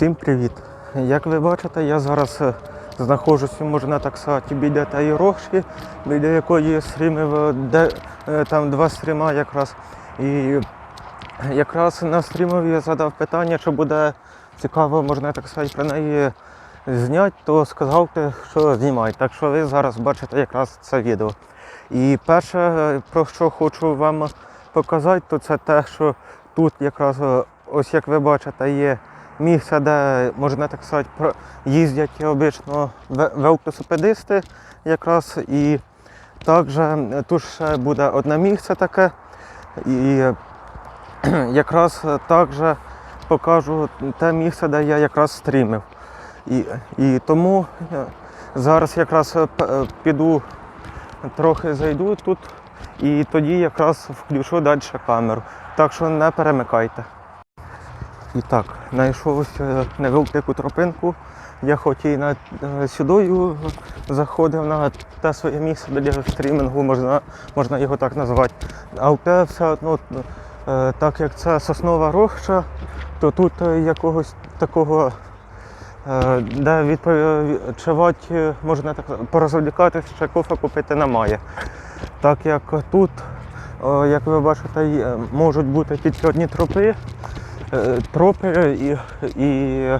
Всім привіт! Як ви бачите, я зараз е, знаходжуся, можна так сказати, біля тієї рощі, біля якої стрімив де, е, там два стріма якраз. І якраз на стрімові я задав питання, чи буде цікаво, можна так сказати, про неї зняти, то сказав, що знімай. Так що ви зараз бачите якраз це відео. І перше, е, про що хочу вам показати, то це те, що тут якраз, ось як ви бачите, є місце, де можна так сказати, їздять обично ве- велосипедисти якраз. І також тут ще буде одне місце таке. І якраз також покажу те місце, де я якраз стрімив. І, і тому е, зараз якраз е, е, піду трохи зайду тут і тоді якраз включу далі камеру. Так що не перемикайте. І так, знайшов ось невелику тропинку. Я хоч і на е, сюдою заходив на те своє місце для стрімінгу, можна, можна його так назвати. А те все одно, е, так як це соснова роща, то тут е, якогось такого, де відпочивати, можна так порозвлікатися, ще кофе купити немає. Так як тут, як ви бачите, можуть бути тільки одні тропи, е, тропи і, і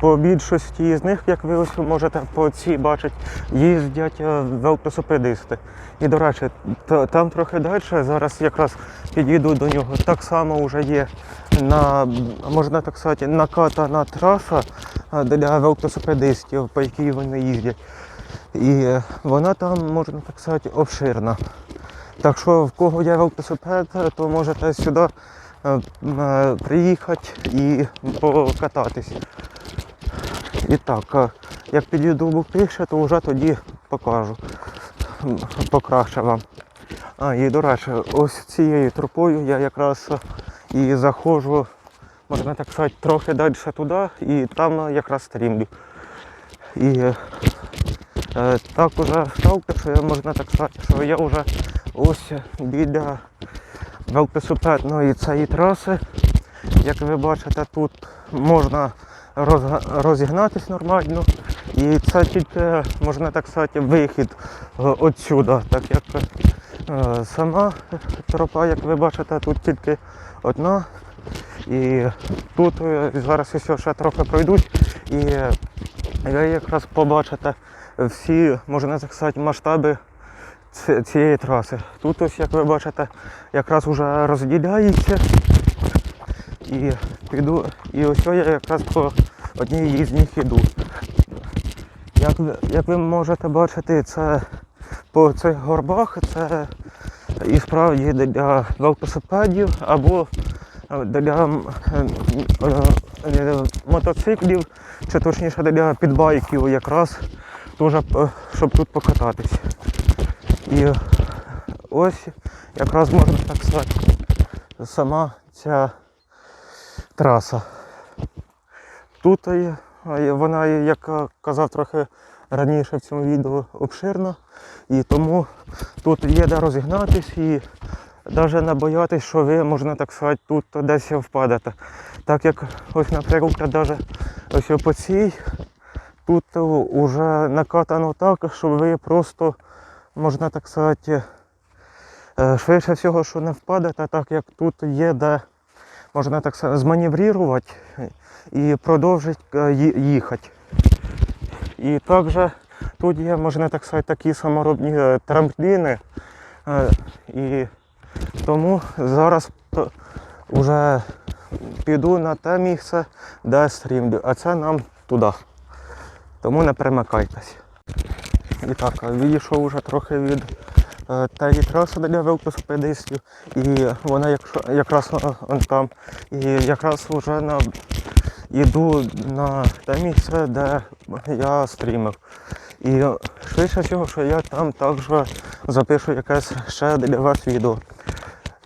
по більшості з них, як ви можете по цій бачити, їздять е, велосипедисти. І до речі, та- там трохи далі, зараз якраз підійду до нього. Так само вже є на, можна так сказати, накатана траса е, для велосипедистів, по якій вони їздять. І е, вона там, можна так сказати, обширна. Так що в кого є велосипед, то можете сюди е, е, приїхати і покататись. І так, е, як підійду ближче, то вже тоді покажу. Покраще вам. А, і до речі, ось цією тропою я якраз е, і заходжу, можна так сказати, трохи далі туди, і там е, якраз стрімлю. І е, Е, Так уже сталкер, що можна так сказати, що я вже ось біля велосипедної цієї траси. Як ви бачите, тут можна розігнатись нормально. І це тільки, можна так сказати, вихід е, отсюда, так як е, сама тропа, як ви бачите, тут тільки одна. І тут е, зараз ще трохи пройдуть. І е, ви якраз побачите всі, можна так сказати, масштаби цієї траси. Тут ось, як ви бачите, якраз вже розділяється. І піду, і ось я якраз по одній із них іду. Як як ви можете бачити, це по цих горбах це і справді для велосипедів або е, для е, е, мотоциклів, чи точніше для підбайків якраз, е, щоб тут покататись. І ось якраз можна так сказати, сама ця траса. Тут вона, як казав трохи раніше в цьому відео, обширна. І тому тут є де розігнатись і навіть не боятись, що ви, можна так сказати, тут десь впадете. Так як ось, наприклад, навіть ось по цій, тут вже накатано так, що ви просто, можна так сказати, е, швидше всього, що не впадете, так як тут є де, можна так сказати, зманеврувати і продовжити е, їхати. І також тут є, можна так сказати, такі саморобні е, трампліни. І тому зараз вже піду на те місце, де стрімлю, а це нам туди. Тому не перемикайтесь. І так, відійшов вже трохи від тієї траси для велосипедистів. І вона якщо, якраз е, он там. І якраз вже на, йду на те місце, де я стрімив. І е, швидше всього, що я там також запишу якесь ще для вас відео.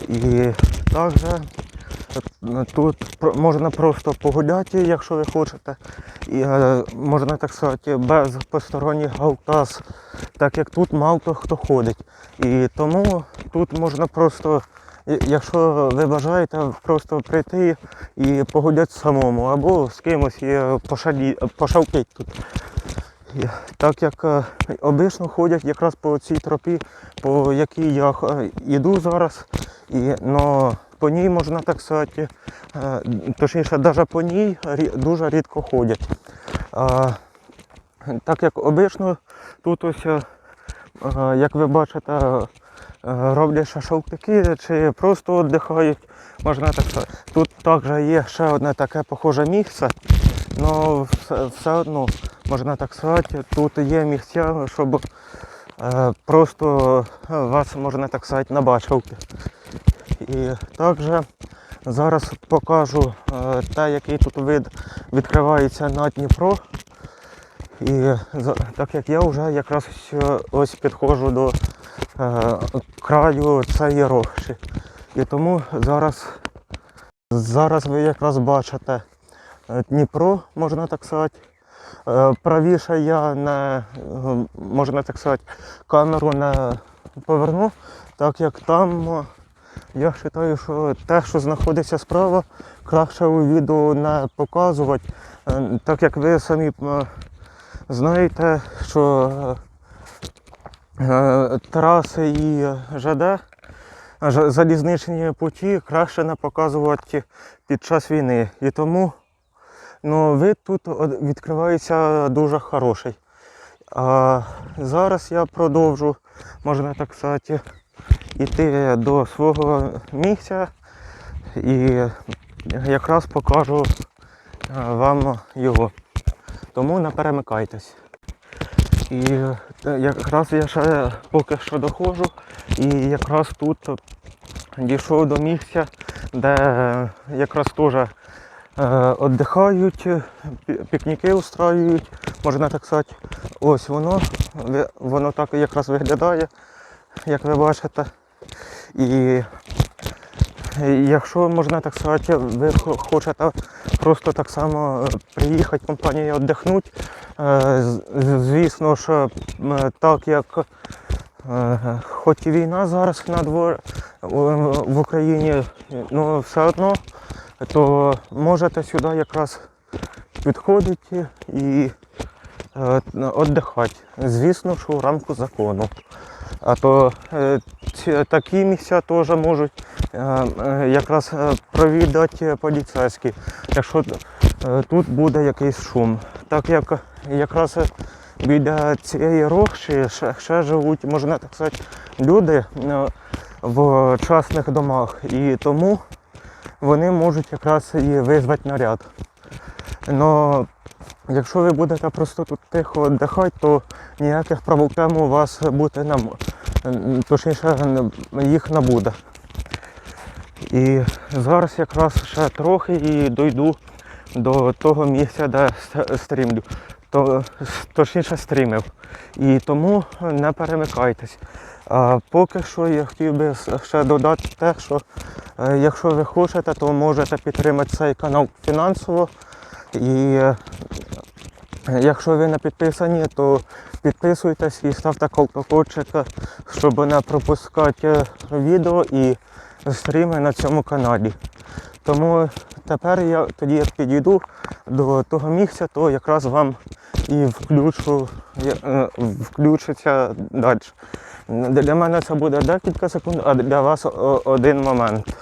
І також тут можна просто погуляти, якщо ви хочете. І е, можна так сказати, без посторонніх галтаз, так як тут мало хто ходить. І тому тут можна просто якщо ви бажаєте просто прийти і погуляти самому, або з кимось і тут. Так як е, обично ходять якраз по цій тропі, по якій я йду зараз, і но по ній можна так сказати, е, точніше, навіть по ній дуже рідко ходять. Так як обично тут ось, е, як ви бачите, е, роблять шашлики чи просто віддихають, можна так сказати. Тут також є ще одне таке похоже місце, але все, одно, можна так сказати, тут є місця, щоб просто вас, можна так сказати, набачити. І також зараз покажу е, те, який тут вид відкривається на Дніпро. І так як я вже якраз ось, е, підходжу до е, краю цієї рощі. І тому зараз, зараз ви якраз бачите Дніпро, можна так сказати. Правіше я не, можна так сказати, камеру не поверну, так як там я вважаю, що те, що знаходиться справа, краще у відео не показувати, е, так як ви самі е, знаєте, що е, траси і ЖД, залізничні путі краще не показувати під час війни. І тому ну, вид тут відкривається дуже хороший. А зараз я продовжу, можна так сказати, йти до свого місця і якраз покажу е, вам його. Тому не перемикайтесь. І е, якраз я ще поки що доходжу, і якраз тут дійшов до місця, де якраз теж е, віддихають, пікніки устраюють, можна так сказати. Ось воно, воно так якраз виглядає, як ви бачите. І якщо можна так сказати, ви хочете просто так само е, приїхати компанією віддихнути, е, звісно ж, так як е, хоч і війна зараз на двор в Україні, ну все одно, то можете сюди якраз підходити і віддихати. Звісно, що в рамку закону. А то е, такі місця теж можуть е, е, якраз провідати поліцейські, якщо тут буде якийсь шум. Так як якраз біля цієї рощі ще, ще живуть, можна так сказати, люди в частних домах. І тому вони можуть якраз і визвати наряд. Но якщо ви будете просто тут тихо віддихати, то ніяких проблем у вас бути не мо- м, точніше їх не буде. І зараз якраз ще трохи і дойду до того місця, де стрімлю. То, точніше стрімив. І тому не перемикайтесь. А поки що я хотів би ще додати те, що е, якщо ви хочете, то можете підтримати цей канал фінансово. І е, Якщо ви не підписані, то підписуйтесь і ставте колокольчик, щоб не пропускати відео і стріми на цьому каналі. Тому тепер я тоді як підійду до того місця, то якраз вам і включу, е, включиться далі. Для мене це буде декілька секунд, а для вас один момент.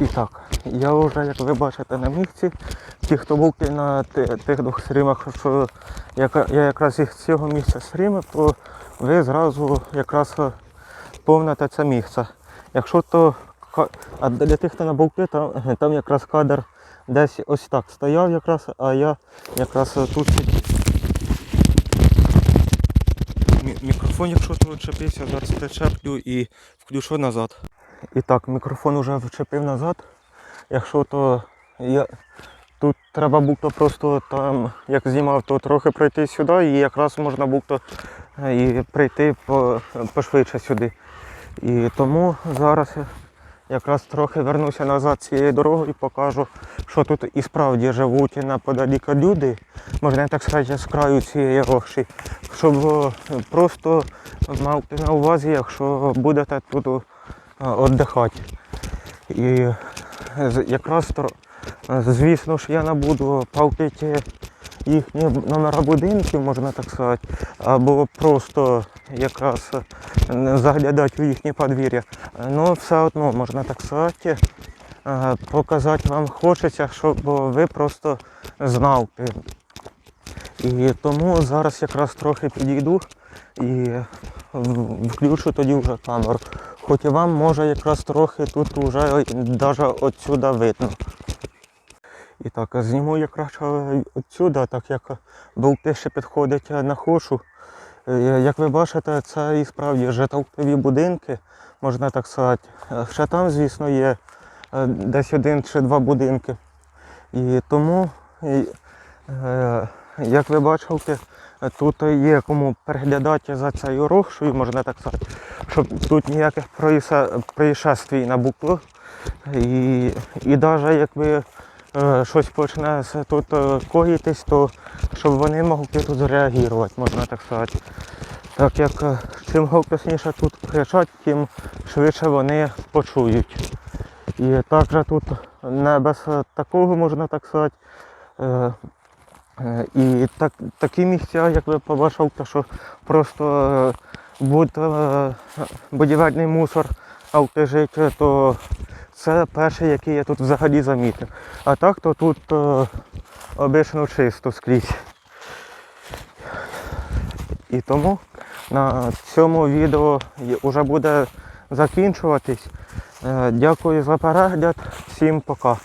І так, я вже, як ви бачите, на місці. Ті, хто був на тих двох стрімах, що я якраз із цього місця стрімив, то ви зразу якраз повните це місце. Якщо то а для тих, хто на болти, там, там якраз кадр десь ось так стояв якраз, а я якраз тут. Мікрофон, якщо то чепився, зараз причеплю і включу назад. І так, мікрофон вже вчепив назад. Якщо то я треба було просто там, як знімав, то трохи пройти сюди, і якраз можна було то і прийти по, пошвидше сюди. І тому зараз якраз трохи вернуся назад цією дорогою і покажу, що тут і справді живуть неподалік люди, можна так сказати, з краю цієї рощі, щоб е, просто мати на увазі, якщо будете тут е, віддихати. І якраз звісно ж я не буду палкати їхні номера будинків, можна так сказати, або просто якраз е, заглядати у їхнє подвір'я. Ну, все одно, можна так сказати, е, показати вам хочеться, щоб ви просто знали. І тому зараз якраз трохи підійду і включу тоді вже камеру. Хоч і вам може якраз трохи тут вже навіть отсюда видно. І так, зніму якраз отсюда, так як болти ще підходять на хошу. Е, Як ви бачите, це і справді житові будинки, можна так сказати. Е, Ще там, звісно, є е, десь один чи два будинки. І тому, е, як ви бачите, тут є кому переглядати за цією рохшою, можна так сказати, щоб тут ніяких происшествій не було. І, і навіть якби е, щось почне тут е, коїтись, то щоб вони могли тут зреагувати, можна так сказати. Так як е, чим голосніше тут кричать, тим швидше вони почують. І також тут не без е, такого, можна так сказати. е, е, І так, такі місця, як ви побачите, що просто е, буде е, будівельний мусор лежить, то це перший, який я тут взагалі замітив. А так то тут е, обично чисто скрізь. І тому на цьому відео вже буде закінчуватись. Е, Дякую за перегляд. Всім пока.